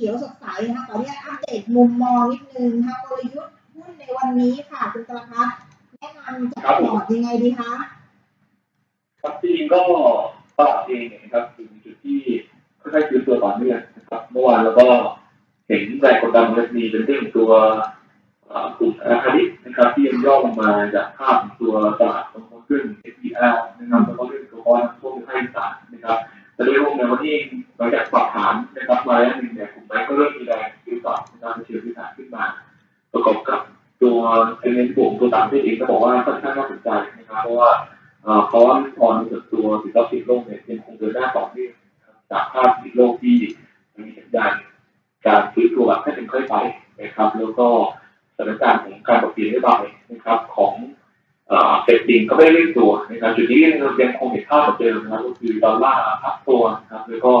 ขียวสดใสนะคะขออนุญาตอัปเดตมุมมองนิดนึงนะคะกลยุทธ์หุ้นในวันนี้ค่ะคุณตลพัฒน์แนะนำจะพอร์ตยังไงดีคะครับจริงก็ตลาดเองนะครับอยู่ในจุดที่ค่อนข้างฟื้นตัวต่อเนื่องนะครับเมื่อวานเราก็เห็นแรงกดดันของดัชนีเป็นเรื่องตัวกลุ่มราคาดินะครับที่ยังย่อลงมาจากภาพตัวตลาดตรงขึ้น SPR นะครับแล้วก็เรื่องตัวก้อนพวกภาคอีสานนะครับ แต่โดยรวมในวันนี้เองหลังจากปรับฐานนะครับมาแล้วหนึ่งเนี่ยกลุ่มไม้ก็เริ่มมีแรงยืนต่อนะครับในเชิงพื้นฐานขึ้นมา ประกอบกับตัวเอเมนต์บวกตัวต่างประเองก็บอกว่าค่อนข้างน่าสนใจนะครับเพราะว่าเพราะว่าพรกับตัวสินทรัพย์สินโลกเนี่ยยังคงเดินหน้าต่อเนื่องจากภาพสินโลกที่มีสัญญาณการฟื้นตัวแบบค่อยเป็นค่อยไปนะครับ แล้วก็สถานการณ์ของการปรับเปลี่ยนนโยบายนะครับของ เอ่อเฟดดิงก็ไม่ได้เร่งตัวนะครับจุดนี้เรายังคงเห็นภาพเหมือนเดิมนะครับก็คือดอลลาร์พักตัวนะครับแล้วก็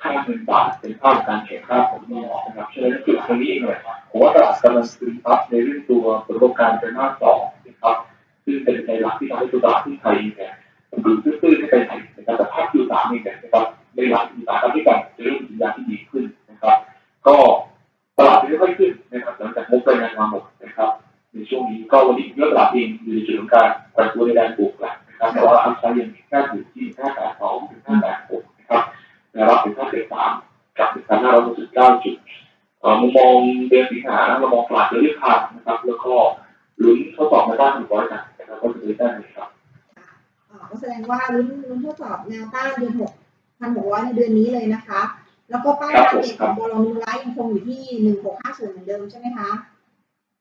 ค่าเงินบาทเป็นภาพการแข่งข้าของโลกนะครับฉะนั้นจุดตรงนี้เองเลยผมว่าตลาดกำลังซึมซับในเรื่องตัวผลประกอบการไตรมาสสองนะครับซึ่งเป็นในหลักที่ทำให้ตัวตลาดที่ไทยเนี่ยมันดูตื้นๆให้เป็นไทยนะครับแต่ภาพยูสามเองเนี่ยนะครับในหลักอุตสาหกรรมที่กันจะเริ่มมีสัญญาที่ดีขึ้นนะครับ ก็ตลาดจะค่อยขึ้นนะครับหลังจากงบรายงานมาหมดนะครับ ในช่วงนี้ก็วันนี้เลือกตลาดเองอยู่ในจุดของการปรับตัวในแดนบวกแหละนะครับแต่ว่าอัพไซด์ยังมีแค่อยู่ที่582ถึง586นะครับแนวรับถึง573กับ1,569จุดเอ่อมุมมองเดือนสิงหาเรามองตลาดจะเลือกทางนะครับ แล้วก็ลุ้นทดสอบในด้านหนึ่งร้อยกันนะครับก็จะเป็นด้านนี้ครับอ่าก็แสดงว่าลุ้นลุ้นทดสอบแนวต้านเดือนหกพันหกร้อยในเดือนนี้เลยนะคะ แล้วก็เป้าครับทาผมร์เก็ตของบอลลูนไลท์ยังคงอยู่ที่หนึ่งหกห้าศูนย์เหมือนเดิมใช่ไหมคะ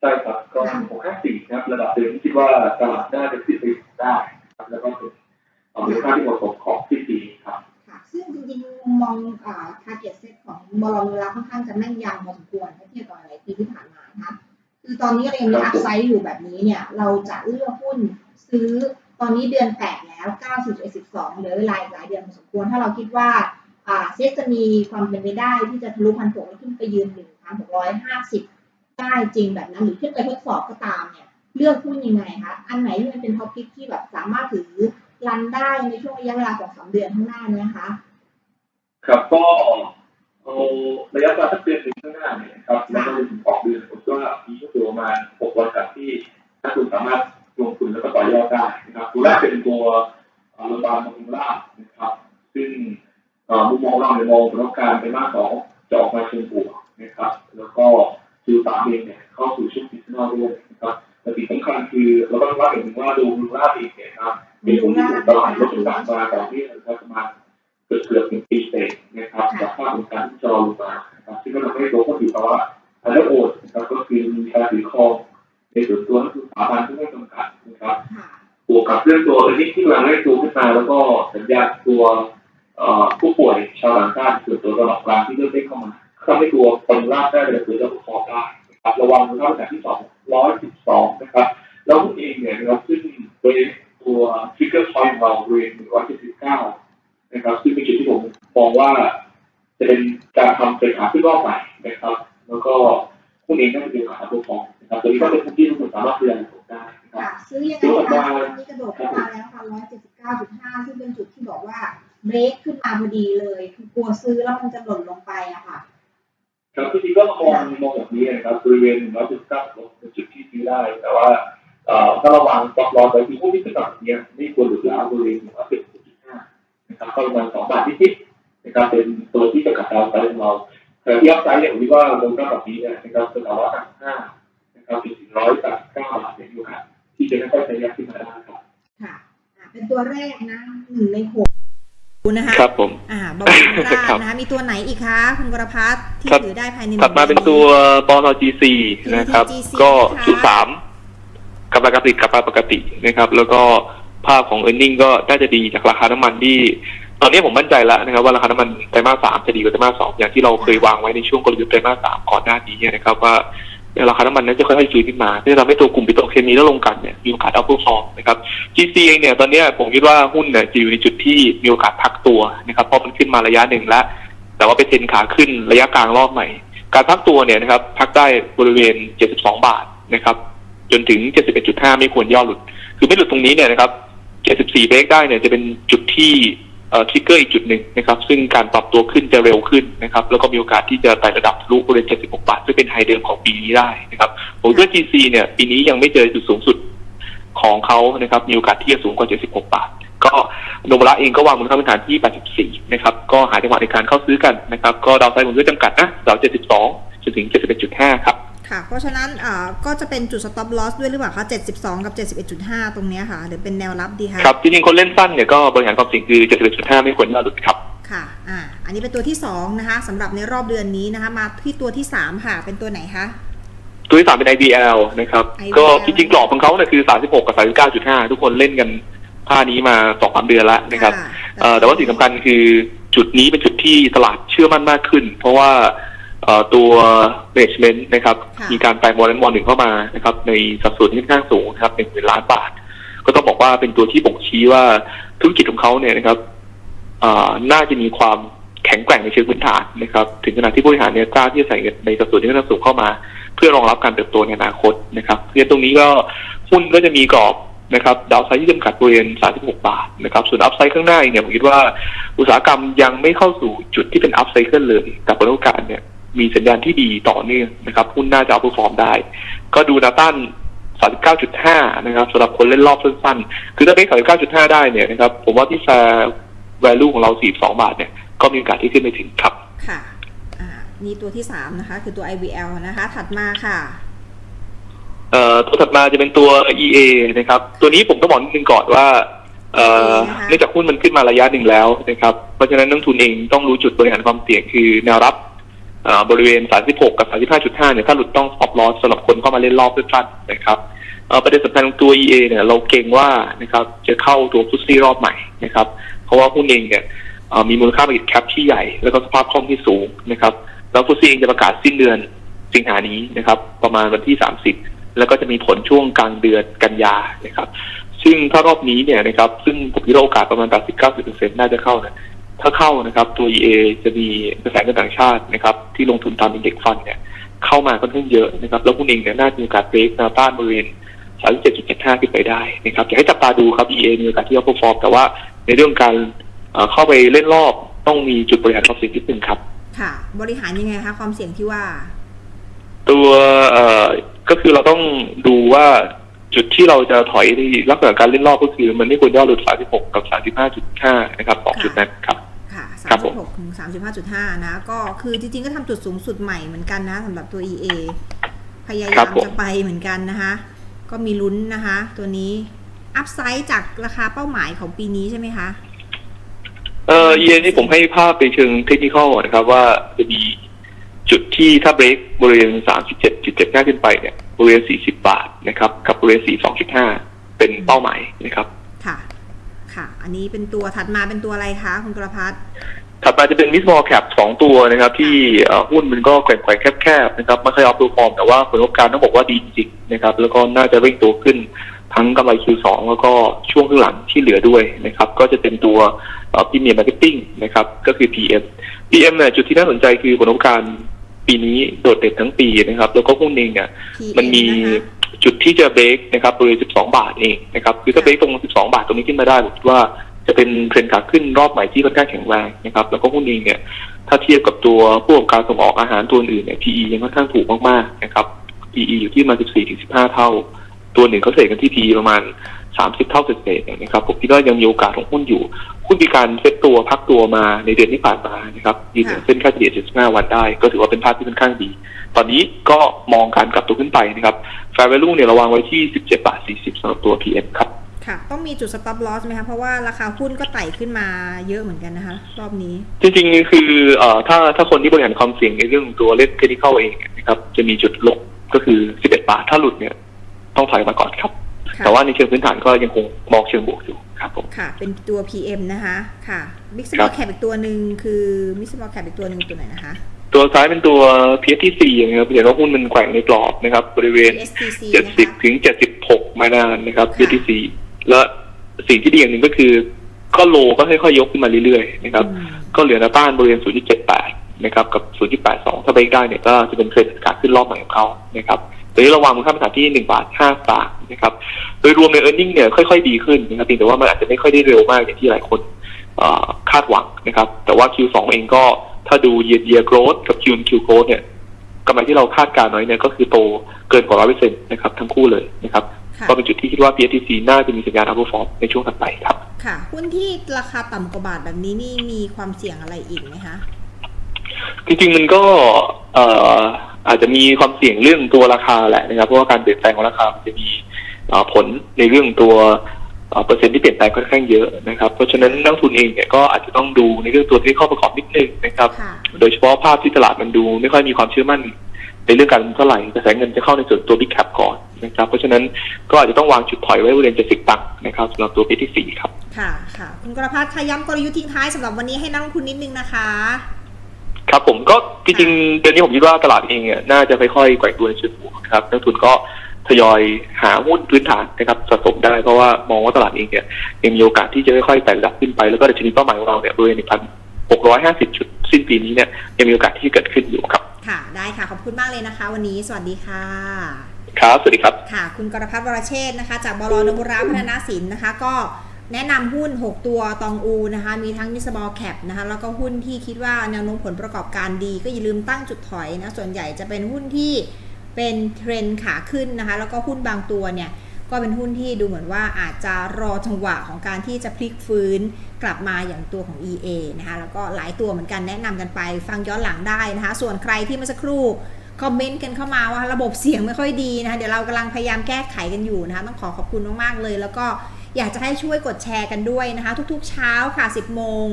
ใช่ครับก็หกห้าสี่นะครับระดับเดิมที่คิดว่าตลาดน่าจะขึ้นไปได้ครับแล้วก็เป็นเอาเป็นค่าที่เหมาะสมของที่ปีครับค่ะซึ่งจริงๆมุมมองอ่า target set ของบอลลูนไลท์ค่อนข้างจะแม่นยำพอสมควรถ้าเทียบกับหลายปีที่ผ่านมานะคะคือตอนนี้เรายังมีครัอับพไซด์อยู่แบบนี้เนี่ย เราจะเลือกหุ้นซื้อตอนนี้เดือนแปดแล้ว9 1 12เหลือเวลาอีกหลายเดือนพอสมควร ถ้าเราคิดว่าอ่าเซ็ตจะมีความเป็นไปได้ที่จะทะลุพันหกแล้วขึ้นไปยืน1,650 ได้จริงแบบนั้นหรือขึ้นไปทดสอบก็ตามเนี่ยเลือกหุ้นยังไงคะอันไหนที่มันเป็นท็อปพิกที่แบบสามารถถือรันได้ในช่วงระยะเวลาของสามเดือนข้างหน้านี่ยนะคะครับก็เอาระยะเวลาสักเดือนหนึ่งข้างหน้าเนี่ยครับแล้วก็ถึงออกเดือนผมก็มีก็คือประมาณหกร้อยบาทที่ถ้าคุณสามารถลงทุนแล้วก็ต่อยอดได้นะครับตัวแรกเป็นตัวอ่อโรงพยาบาลมงราชนะครับ ซึ่งมุมมองเราในยมองสถานการณ์ไปมากสอง วกกับเรื่องตัวอันนี้ที่กำลังให้ตัวขึ้นมาแล้วก็สัญญาตัวผู้ป่วยชาวต่างชาติส่วนตัวระดับกลางที่เริ่มได้เข้ามาทำให้ตัวคนรากได้เลยคือจะประกอได้นะครับระวังนะครับอันดับที่สองร้อยสิบสองนะครับแล้วหุ้นเองเนี่ยนะครับซึ่งโดยตัวฟิกเกอร์พอยต์ของเราบริเวณหนึ่งร้อยเจ็ดสิบเก้านะครับซึ่งเป็นจุดที่ผมมองว่าจะเป็นการทำเป็นขาขึ้นรอบใหม่นะครับ แล้วก็พวกเองน่าจะเป็นขาตัวฟองนะครับตัวนี้ก็เป็นพื้นที่ที่คุณสามารถเรียนรู้ได้ ค่ะซื้อยังไงคะตอนนี้กระโดดขึ้นมาแล้วค่ะ179.5ซึ่งเป็นจุดที่บอกว่าเบรกขึ้นมาพอดีเลย คือกลัวซื้อแล้วมันจะหล่นลงไปอะค่ะ ครับที่จริงก็มองมองแบบนี้นะครับบริเวณ1 9 9เก้าเป็นจุดที่ซื้อได้ แต่ว่าเอ่อถ้าระวังตอกรอไปที่พวกที่ขึ้นแบบนี้ไม่ควรหลุดแล้วบริเวณ1 1 5นะครับก็ประมาณ2บาทนิดๆนะครับเป็นตัวที่จะกัดดาวไซด์ของเราแต่ที่อัพไซด์เนี่ยผมคิดว่าลงหน้าแบบนี้นะครับเป็นะต่างห้านะครับถึงร้อยแปดเก้าบาทเนี่ยอยู่ครับ ที่จะค่อยๆทะยานขึ้นมาได้ครับค่ะอ่าเป็นตัวแรกนะหนึ่งในหกนะคะครับผมอ่าบำรุงราชครับนะคะมีตัวไหนอีกคะคุณกรพัฒน์ที่ครับถือได้ภายในหถัดมาเป็นตัวปอน GC นะครับ GC ก็นะคะศูนย์สามกำลังการผลิตกลับมาปกตินะครับ แล้วก็ภาพของ e a r n i n g ก็น่าจะดีจากราคาน้ำมันที่ ตอนนี้ผมมั่นใจแล้วนะครับ ว่าราคาน้ำมันไตรมาสสามจะดีกว่าไตรมาสสองอย่างที่เราเคยวางไว้ในช่วงกลยุทธ์ไตรมาสสามก่อนหน้านี้นะครับว่า ราคาน้ำมันนั้นจะค่อยๆฟื้นขึ้นมาที่ทำให้ตัวกลุ่มปิโตรเคมีและโรงกันเนี่ยมีโอกาสเอาพวกฟอร์มนะครับ GC เองเนี่ยตอนนี้ผมคิดว่าหุ้นเนี่ยจะอยู่ในจุดที่มีโอกาสพักตัวนะครับเพราะมันขึ้นมาระยะหนึ่งแล้ว แต่ว่าเป็นเทรนขาขึ้นระยะกลางรอบใหม่ การพักตัวเนี่ยนะครับพักได้บริเวณ 72 บาทนะครับจนถึง 71.5 ไม่ควรย่อหลุด คือไม่หลุดตรงนี้เนี่ยนะครับ 74เบรกได้เนี่ยจะเป็นจุดที่ ทิกเกอร์อีกจุดหนึ่งนะครับ ซึ่งการปรับตัวขึ้นจะเร็วขึ้นนะครับ แล้วก็มีโอกาสที่จะไต่ระดับทะลุบริเวณ 76 บาท ซึ่งเป็นไฮเดิมของปีนี้ได้นะครับผมคิดว่า GC เนี่ยปีนี้ยังไม่เจอจุดสูงสุดของเขานะครับ มีโอกาสที่จะสูงกว่า 76 บาท ก็โนบระเองก็วางมูลค่าพื้นฐานที่ 84 นะครับ ก็หาจังหวะในการเข้าซื้อกันนะครับ ก็ดาวไซด์ผมด้วยจำกัดนะดาว72จนถึง 71.5 ครับ ค่ะ เพราะฉะนั้นอ่าก็จะเป็นจุด stop loss ด้วยหรือเปล่าคะ72 กับ 71.5 ตรงเนี้ยค่ะ หรือเป็นแนวรับดีคะครับ จริงๆ คนเล่นสั้นเนี่ยก็บริหารความเสี่ยงคือ 71.5 ไม่ควรที่จะหลุดครับ ค่ะ อ่า อันนี้เป็นตัวที่ 2 นะคะสำหรับในรอบเดือนนี้นะคะ มาที่ตัวที่ 3 ค่ะ เป็นตัวไหนคะ ตัวที่สามเป็น IBL นะครับ IBL ก็จริงๆ กรอบของเขาเนี่ยคือ 36 กับ 39.5 ทุกคนเล่นกันท่านี้มาสองสามเดือนแล้วนะครับค่ะเอ่อแต่ว่าสิ่งสำคัญคือจุดนี้เป็นจุดที่ตลาดเชื่อมั่นมากขึ้น เพราะว่าเอ่อ ตัว management นะครับค่ะมีการแปลงโมเดลมอลหนึ่งเข้ามานะครับในสัดส่วนที่ค่อนข้างสูงนะครับหนึ่งหมื่นล้านบาท ก็ต้องบอกว่าเป็นตัวที่บ่งชี้ว่าธุรกิจของเขาเนี่ยนะครับเอ่อน่าจะมีความแข็งแกร่งในเชิงพื้นฐานนะครับ ถึงขนาดที่ผู้บริหารเนี่ยกล้าที่จะใส่เงินในสัดส่วนที่ค่อนข้างสูงเข้ามา เพื่อรองรับการเติบโตในอนาคตนะครับเพราะฉะนั้นตรงนี้ก็หุ้นก็จะมีกรอบนะครับดาวไซด์ที่จำกัดบริเวณ 36 บาทนะครับส่วนอัพไซด์ข้างหน้าเนี่ยผมคิดว่าอุตสาหกรรมยังไม่เข้าสู่จุดที่เป็นอัพไซเคิลเลยแต่ผลโอกาสเนี่ย มีสัญญาณที่ดีต่อเนื่องนะครับหุ้นน่าจะเอาฟอร์มได้ ก็ดูแนาต้าน 39.5 นะครับสำหรับคนเล่นรอบสั้นๆ คือถ้าเบรก39.5 ได้เนี่ยนะครับ ผมว่าที่แฟร์ value ของเรา 42 บาทเนี่ย ก็มีโอกาสที่ขึ้นไปถึงครับ ค่ะอ่านี่ตัวที่ 3 นะคะ คือตัว IVL นะคะ ถัดมาค่ะเอ่อตัวถัดมาจะเป็นตัว EA นะครับ ตัวนี้ผมต้องบอกนิดนึงก่อนว่าเอ่อนะคะเนื่องจากหุ้นมันขึ้นมาระยะหนึ่งแล้วนะครับ เพราะฉะนั้นนักลงทุนเองต้องรู้จุดบริหารความเสี่ยงคือแนวรับเอ่อ บริเวณ 36 กับ 35.5 เนี่ยถ้าหลุดต้อง stop loss สำหรับคนเข้ามาเล่นรอบสั้นๆนะครับเอ่อประเด็นสำคัญของตัว EA เนี่ยเราเก่งว่านะครับจะเข้าตัวฟุตซี่รอบใหม่นะครับ เพราะว่าหุ้นเองเนี่ยเอ่อมีมูลค่า market cap ที่ใหญ่ แล้วก็สภาพคล่องที่สูงนะครับแล้วฟุตซี่เองจะประกาศสิ้นเดือนสิงหานี้นะครับ ประมาณวันที่ 30 แล้วก็จะมีผลช่วงกลางเดือนกันยานะครับ ซึ่งถ้ารอบนี้เนี่ยนะครับซึ่งผมคิดว่าโอกาสประมาณ 80-90%น่าจะเข้านะ ถ้าเข้านะครับตัว EA จะมีกระแสเงินต่างชาตินะครับที่ลงทุนตามอินเด็กซ์ฟันเนี่ยเข้ามาค่อนข้างเยอะนะครับแล้วหุ้นเองเนี่ยน่าจะมีโอกาสเบรกแนวต้านบริเวณ37.75ขึ้นไปได้นะครับอยากให้จับตาดูครับ EA มีโอกาสที่จะ perform แต่ว่าในเรื่องการเอ่อเข้าไปเล่นรอบต้องมีจุดบริหารความเสี่ยงนิดนึงครับ ค่ะ บริหารยังไงคะความเสี่ยงที่ว่า ตัวเอ่อก็คือเราต้องดูว่าจุดที่เราจะถอยที่ลักษณะการเล่นรอบก็คือ มันไม่ควรย่อหลุด 36 กับ 35.5 นะครับสองจุดนั้นครับค่ะครับผม 36ถึง35.5 นะ ก็คือจริงๆ ก็ทำจุดสูงสุดใหม่เหมือนกันนะสำหรับตัว EA พยายามจะไปเหมือนกันนะคะ ก็มีลุ้นนะคะ ตัวนี้อัพไซด์จากราคาเป้าหมายของปีนี้ใช่ไหมคะ เอ่อ EA นี่ผมให้ภาพในเชิงเทคนิคอลนะครับว่าจะมีจุดที่ถ้าเบรกบริเวณ 37.75 ขึ้นไปเนี่ยบริเวณ 40 บาทนะครับ กับบริเวณ 42.5 เป็นเป้าหมายนะครับ ค่ะค่ะ อันนี้เป็นตัวถัดมาเป็นตัวอะไรคะคุณกระพัฒน์ถัดมาจะเป็นมิสมอลแคปสองตัวนะครับ ที่เอ่อหุ้นมันก็แกว่งๆแคบๆนะครับไม่เคยออฟดูฟอร์มแต่ว่าผลประกอบการต้องบอกว่าดีจริงๆนะครับ แล้วก็น่าจะเร่งตัวขึ้นทั้งกำไร Q2 แล้วก็ช่วงข้างหลังที่เหลือด้วยนะครับ ก็จะเป็นตัวพรีเมียร์มาร์เก็ตติ้งนะครับ ก็คือ PM PM เนี่ยจุดที่น่าสนใจคือผลประกอบการปีนี้โดดเด่นทั้งปีนะครับ แล้วก็หุ้นเองเนี่ย PM มันมีนะคะ จุดที่จะเบรกนะครับบริเวณ 12 บาทเองนะครับคือถ้าเบรกตรง 12 บาทตรงนี้ขึ้นมาได้ผมคิดว่าจะเป็นเทรนด์ขาขึ้นรอบใหม่ที่ค่อนข้างแข็งแรงนะครับ แล้วก็หุ้นเองเนี่ยถ้าเทียบกับตัวผู้ประกอบการส่งออกอาหารตัวอื่นเนี่ย PE ยังค่อนข้างถูกมากๆนะครับ PE อยู่ที่ประมาณ14ถึง15 เท่า ตัวหนึ่งเขาเทรดกันที่ PE ประมาณ 30 เท่าเศษๆเนี่ยนะครับผมคิดว่ายังมีโอกาสของหุ้นอยู่หุ้นมีการเซ็ตตัวพักตัวมาในเดือนที่ผ่านมานะครับยืนเหนือเส้นค่าเฉลี่ย75 วันได้ ก็ถือว่าเป็นภาพที่ค่อนข้างดี ตอนนี้ก็มองการกลับตัวขึ้นไปนะครับ Fair Value เนี่ยระวังไว้ที่ 17 บาท 40สำหรับตัว PM ครับ ค่ะ ต้องมีจุด stop loss ไหมคะ เพราะว่าราคาหุ้นก็ไต่ขึ้นมาเยอะเหมือนกันนะคะ รอบนี้ จริงๆ คือเอ่อถ้าถ้าคนที่บริหารความเสี่ยงในเรื่องตัวเล่นเทคนิคเองเนี่ยนะครับ จะมีจุดลบก็คือ 11 บาท ถ้าหลุดเนี่ยต้องถอยมาก่อนครับค่ะแต่ว่าในเชิงพื้นฐานก็ยังคงมองเชิงบวกอยู่ครับผม ค่ะ เป็นตัว PM นะคะ ค่ะ Mix ครั Small บ Cap อีกตัวหนึ่งคือ Mix Small Cap อีกตัวหนึ่งตัวไหนนะคะ ตัวซ้ายเป็นตัว PSTC นะครับเห็นว่าหุ้นมันแกว่งในกรอบนะครับ บริเวณ STC นะคะ70ถึง76 มานานนะครับ ค่ะ PSTC และสิ่งที่ดีอย่างหนึ่งก็คือ ก็โลก็ค่อยๆยกขึ้นมาเรื่อยๆนะครับ อืมก็เหลือแนวต้านบริเวณ 0.78 นะครับ กับ 0.82 ถ้าเบรกได้เนี่ยก็จะเป็นเทรนด์การขึ้นรอบใหม่ของเขานะครับตอนนี้ระวังมูลค่าพื้นฐานที่ 1 บาท 5 สตางค์นะครับ โดยรวมใน e a r n i n g เนี่ยค่อยๆ ดีขึ้นนะครับเพียงแต่ว่ามันอาจจะไม่ค่อยได้เร็วมากอย่างที่หลายคนเอ่อคาดหวังนะครับ แต่ว่า Q2 เองก็ ถ้าดู year year growth กับ Q Q growth เนี่ยกำไรที่เราคาดการณ์ไว้เนี่ยก็คือโตเกินกว่าร้อยเปอร์เซ็นต์นะครับทั้งคู่เลยนะครับค่ะก็เป็นจุดที่คิดว่า PSTC น่าจะมีสัญญาณ outperform ในช่วงถัดไปครับ ค่ะ หุ้นที่ราคาต่ำกว่าบาทแบบนี้นี่มีความเสี่ยงอะไรอีกไหมคะจริงๆมันก็เอ่ออาจจะมีความเสี่ยงเรื่องตัวราคาแหละนะครับเพราะว่าการเปลี่ยนแปลงของราคามันจะมีเอ่อผลในเรื่องตัว เอ่อเปอร์เซ็นต์ที่เปลี่ยนแปลงค่อนข้างเยอะนะครับ เพราะฉะนั้นนักลงทุนเองเนี่ยก็อาจจะต้องดูในเรื่องตัวที่ข้อประกอบนิดนึงนะครับค่ะโดยเฉพาะภาพที่ตลาดมันดูไม่ค่อยมีความเชื่อมั่นในเรื่องการลงทุนเท่าไหร่กระแสเงินจะเข้าในส่วนตัว big cap ก่อนนะครับ เพราะฉะนั้นก็อาจจะต้องวางจุดถอยไว้บริเวณ70ตังค์นะครับสำหรับตัว BTC ครับ ค่ะค่ะคุณกรพัฒน์ค่ะย้ำกลยุทธ์ทิ้งท้ายสำหรับวันนี้ให้นักลงทุนนิดนึงนะคะ ครับผมก็จริงๆเดือนนี้ผมคิดว่าตลาดเองเนี่ยน่าจะค่อยๆแกว่งตัวในเชิงบวกครับนักลงทุนก็ ทยอยหาหุ้นพื้นฐานนะครับสะสมได้เพราะว่ามองว่าตลาดเองเนี่ยยังมีโอกาสที่จะค่อยๆไต่ระดับขึ้นไปแล้วก็ดัชนีเป้าหมายของเราเนี่ยบริเวณ1,650 จุดสิ้นปีนี้เนี่ยยังมีโอกาสที่จะเกิดขึ้นอยู่ครับ ค่ะ ได้ค่ะ ขอบคุณมากเลยนะคะ วันนี้สวัสดีค่ะ ครับ สวัสดีครับ ค่ะ คุณกรพัฒน์วรเชษฐ์นะคะ จากบลนบุราพัฒนาสินนะคะ ก็แนะนำหุ้น 6 ตัวตองอูนะคะ มีทั้งมิสบอลแคปนะคะ แล้วก็หุ้นที่คิดว่าแนวโน้มผลประกอบการดี ก็อย่าลืมตั้งจุดถอยนะ ส่วนใหญ่จะเป็นหุ้นที่ เป็นเทรนขาขึ้นนะคะแล้วก็หุ้นบางตัวเนี่ยก็เป็นหุ้นที่ดูเหมือนว่าอาจจะรอจังหวะของการที่จะพลิกฟื้นกลับมาอย่างตัวของ EA นะคะแล้วก็หลายตัวเหมือนกันแนะนำกันไป ฟังย้อนหลังได้นะคะส่วนใครที่เมื่อสักครู่คอมเมนต์กันเข้ามาว่าระบบเสียงไม่ค่อยดีนะคะเดี๋ยวเรากำลังพยายามแก้ไขกันอยู่นะคะต้องขอขอบคุณมากๆเลย แล้วก็อยากจะให้ช่วยกดแชร์กันด้วยนะคะ ทุกๆเช้าค่ะ 10 โมง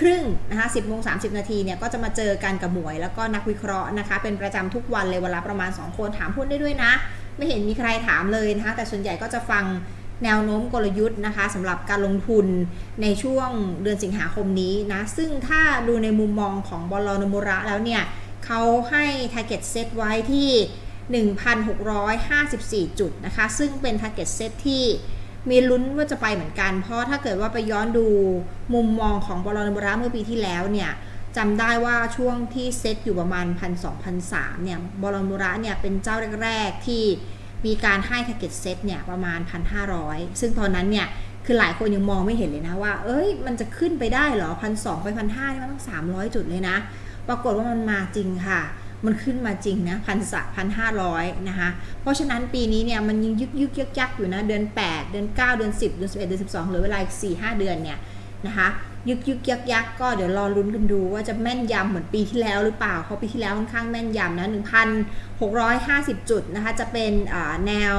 ครึ่งนะคะ10โมง30นาทีเนี่ยก็จะมาเจอกันกับหมวยแล้วก็นักวิเคราะห์นะคะ เป็นประจำทุกวันเลยเวลาประมาณ 2 คนถามหุ้นได้ด้วยนะ ไม่เห็นมีใครถามเลยนะคะแต่ส่วนใหญ่ก็จะฟังแนวโน้มกลยุทธ์นะคะสำหรับการลงทุนในช่วงเดือนสิงหาคมนี้นะซึ่งถ้าดูในมุมมองของบอลนมุระแล้วเนี่ยเขาให้ target set ไว้ที่ 1,654 จุดนะคะ ซึ่งเป็น target set ที่ มีลุ้นว่าจะไปเหมือนกัน เพราะถ้าเกิดว่าไปย้อนดูมุมมองของบอลนบระเมื่อปีที่แล้วเนี่ยจำได้ว่าช่วงที่เซตอยู่ประมาณ1,200-1,300เนี่ยบอลนบระเนี่ยเป็นเจ้าแรก ๆ ที่มีการให้ target set เนี่ยประมาณ 1,500 ซึ่งตอนนั้นเนี่ยคือหลายคนยังมองไม่เห็นเลยนะว่า เอ้ย มันจะขึ้นไปได้เหรอ1,200ไป1,500นี่มันต้อง 300 จุดเลยนะ ปรากฏว่ามันมาจริงค่ะ มันขึ้นมาจริงนะพันสะพันห้าร้อยนะคะ เพราะฉะนั้นปีนี้เนี่ยมันยังยึกยึกยักยักอยู่นะเดือน 8 เดือน 9 เดือน 10 เดือน 11 เดือน 12 เหลือเวลาอีก4 5 เดือนเนี่ยนะคะยึกยึกยักยักก็เดี๋ยวรอลุ้นกันดูว่าจะแม่นยำเหมือนปีที่แล้วหรือเปล่าเพราะปีที่แล้วค่อนข้างแม่นยำนะ 1,650 จุดนะคะจะเป็นแนว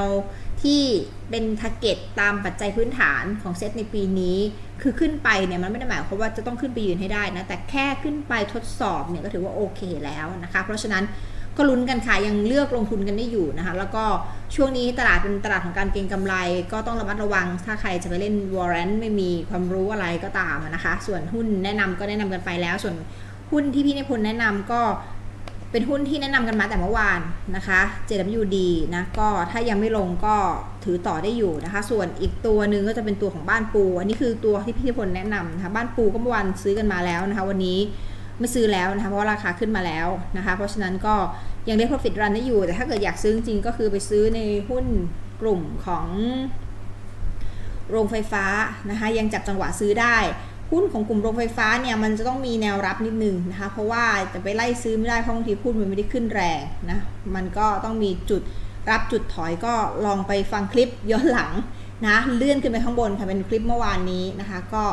ที่เป็นทาร์เก็ตตามปัจจัยพื้นฐานของเซตในปีนี้ คือขึ้นไปเนี่ยมันไม่ได้หมายความว่าจะต้องขึ้นไปยืนให้ได้นะแต่แค่ขึ้นไปทดสอบเนี่ยก็ถือว่าโอเคแล้วนะคะ เพราะฉะนั้นก็ลุ้นกันค่ะยังเลือกลงทุนกันได้อยู่นะคะ แล้วก็ช่วงนี้ตลาดเป็นตลาดของการเก็งกำไร ก็ต้องระมัดระวัง ถ้าใครจะไปเล่นวอร์เรนไม่มีความรู้อะไรก็ตามนะคะ ส่วนหุ้นแนะนำก็แนะนำกันไปแล้ว ส่วนหุ้นที่พี่นิพนธ์แนะนำก็ เป็นหุ้นที่แนะนำกันมาแต่เมื่อวานนะคะ JWD นะก็ถ้ายังไม่ลงก็ถือต่อได้อยู่นะคะ ส่วนอีกตัวหนึ่งก็จะเป็นตัวของบ้านปู อันนี้คือตัวที่พี่พลแนะนำนะคะ บ้านปูก็เมื่อวานซื้อกันมาแล้วนะคะ วันนี้ไม่ซื้อแล้วนะคะ เพราะราคาขึ้นมาแล้วนะคะ เพราะฉะนั้นก็ยังได้ profit run ได้อยู่ แต่ถ้าเกิดอยากซื้อจริงก็คือไปซื้อในหุ้นกลุ่มของโรงไฟฟ้านะคะ ยังจับจังหวะซื้อได้ หุ้นของกลุ่มโรงไฟฟ้าเนี่ยมันจะต้องมีแนวรับนิดนึงนะคะ เพราะว่าจะไปไล่ซื้อไม่ได้เพราะบางทีหุ้นมันไม่ได้ขึ้นแรงนะ มันก็ต้องมีจุดรับจุดถอยก็ลองไปฟังคลิปย้อนหลังนะเลื่อนขึ้นไปข้างบนค่ะเป็นคลิปเมื่อวานนี้นะคะ ก็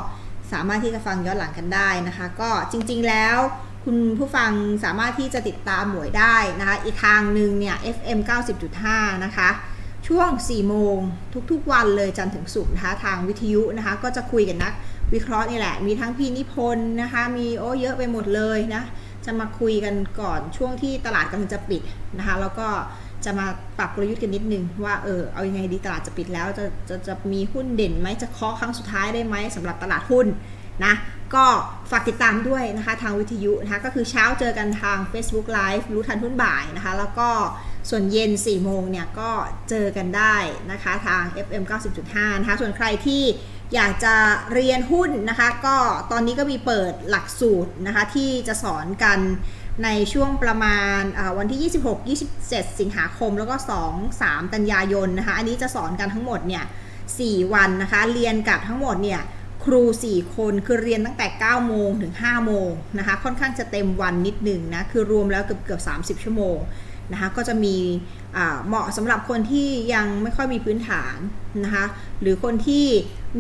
สามารถที่จะฟังย้อนหลังกันได้นะคะ ก็จริงๆแล้วคุณผู้ฟังสามารถที่จะติดตามหมวยได้นะคะ อีกทางหนึ่งเนี่ย FM 90.5 นะคะ ช่วง 4 โมงทุกๆวันเลยจันทร์ถึงศุกร์นะคะ ทางวิทยุนะคะ ก็จะคุยกันนัก วิเคราะห์นี่แหละ มีทั้งพี่นิพนธ์นะคะ มีโอ้เยอะไปหมดเลยนะ จะมาคุยกันก่อนช่วงที่ตลาดกำลังจะปิดนะคะ แล้วก็จะมาปรับกลยุทธ์กันนิดนึงว่าเออเอายังไงดีตลาดจะปิดแล้วจะจะจะมีหุ้นเด่นไหมจะเคาะครั้งสุดท้ายได้ไหมสำหรับตลาดหุ้นนะก็ฝากติดตามด้วยนะคะทางวิทยุนะคะก็คือเช้าเจอกันทาง Facebook Live รู้ทันหุ้นบ่ายนะคะ แล้วก็ส่วนเย็น 4 โมงเนี่ยก็เจอกันได้นะคะทาง FM 90.5 นะคะส่วนใครที่ อยากจะเรียนหุ้นนะคะ ก็ตอนนี้ก็มีเปิดหลักสูตรนะคะ ที่จะสอนกันในช่วงประมาณวันที่ 26-27 สิงหาคมแล้วก็ 2-3 กันยายนนะคะ อันนี้จะสอนกันทั้งหมดเนี่ย 4 วันนะคะ เรียนกับทั้งหมดเนี่ยครู 4 คนคือเรียนตั้งแต่ 9 โมงถึง 5 โมงนะคะ ค่อนข้างจะเต็มวันนิดหนึ่งนะ คือรวมแล้วเกือบเกือบ 30 ชั่วโมงนะคะ ก็จะมี เหมาะสำหรับคนที่ยังไม่ค่อยมีพื้นฐานนะคะหรือคนที่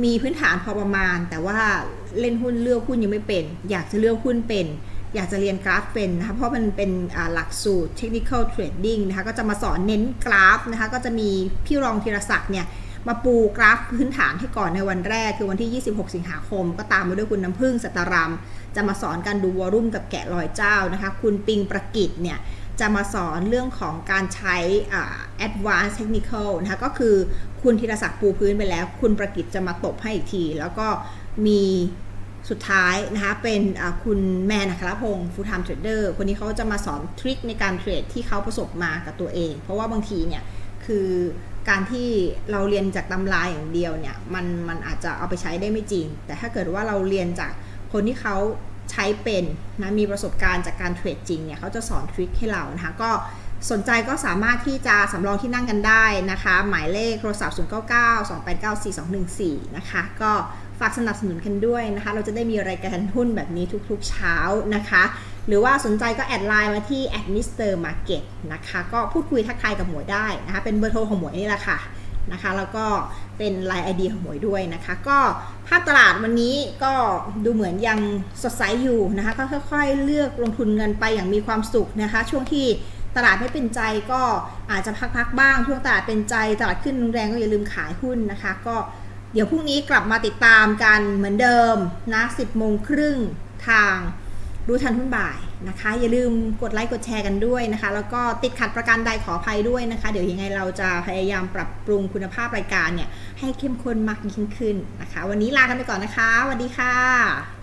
มีพื้นฐานพอประมาณ แต่ว่าเล่นหุ้นเลือกหุ้นยังไม่เป็น อยากจะเลือกหุ้นเป็น อยากจะเรียนกราฟเป็นนะคะเพราะมันเป็นหลักสูตร technical trading นะคะก็จะมาสอนเน้นกราฟนะคะก็จะมีพี่รองธีรศักดิ์เนี่ยมาปูกราฟพื้นฐานให้ก่อนในวันแรกคือวันที่ 26 สิงหาคม ก็ตามมาด้วยคุณน้ำพึ่งสัตรามจะมาสอนการดูวอลุ่มกับแกะรอยเจ้านะคะคุณปิงประกิตเนี่ย จะมาสอนเรื่องของการใช้ advanced technical นะคะก็คือคุณธีรศักดิ์ปูพื้นไปแล้ว คุณประกิตจะมาตบให้อีกที แล้วก็มีสุดท้ายนะคะเป็นคุณแมนอัครพงศ์ full time trader คนนี้เขาจะมาสอนทริคในการเทรดที่เขาประสบมากับตัวเอง เพราะว่าบางทีเนี่ยคือการที่เราเรียนจากตำราอย่างเดียวเนี่ยมันมันอาจจะเอาไปใช้ได้ไม่จริง แต่ถ้าเกิดว่าเราเรียนจากคนที่เขา ใช้เป็นนะมีประสบการณ์จากการเทรดจริงเนี่ยเขาจะสอนทริคให้เรานะคะก็สนใจก็สามารถที่จะสำรองที่นั่งกันได้นะคะ หมายเลขโทรศัพท์ 0 9 9 2 8 9 4 2 1 4 นะคะ ก็ฝากสนับสนุนกันด้วยนะคะ เราจะได้มีรายการหุ้นแบบนี้ทุกๆเช้านะคะ หรือว่าสนใจก็แอดไลน์มาที่ a d m i s t e r Market นะคะ ก็พูดคุยทักทายกับหมวยได้นะคะ เป็นเบอร์โทรของหมวยนี่แหละค่ะ นะคะแล้วก็เป็นลน์ไอเดียของหมวยด้วยนะคะ ก็ภาพตลาดวันนี้ก็ดูเหมือนยังสดใสอยู่นะคะก็ค่อยๆเลือกลงทุนเงินไปอย่างมีความสุขนะคะ ช่วงที่ตลาดไม่เป็นใจก็อาจจะพักๆบ้าง ช่วงตลาดเป็นใจตลาดขึ้นแรงก็อย่าลืมขายหุ้นนะคะ ก็เดี๋ยวพรุ่งนี้กลับมาติดตามกันเหมือนเดิมนะ10โมงครึ่งทางรู้ทันหุ้นบ่าย นะคะ อย่าลืมกดไลค์กดแชร์กันด้วยนะคะ แล้วก็ติดขัดประกันใดขออภัยด้วยนะคะ เดี๋ยวยังไงเราจะพยายามปรับปรุงคุณภาพรายการเนี่ยให้เข้มข้นมากยิ่งขึ้นนะคะ วันนี้ลากันไปก่อนนะคะสวัสดีค่ะ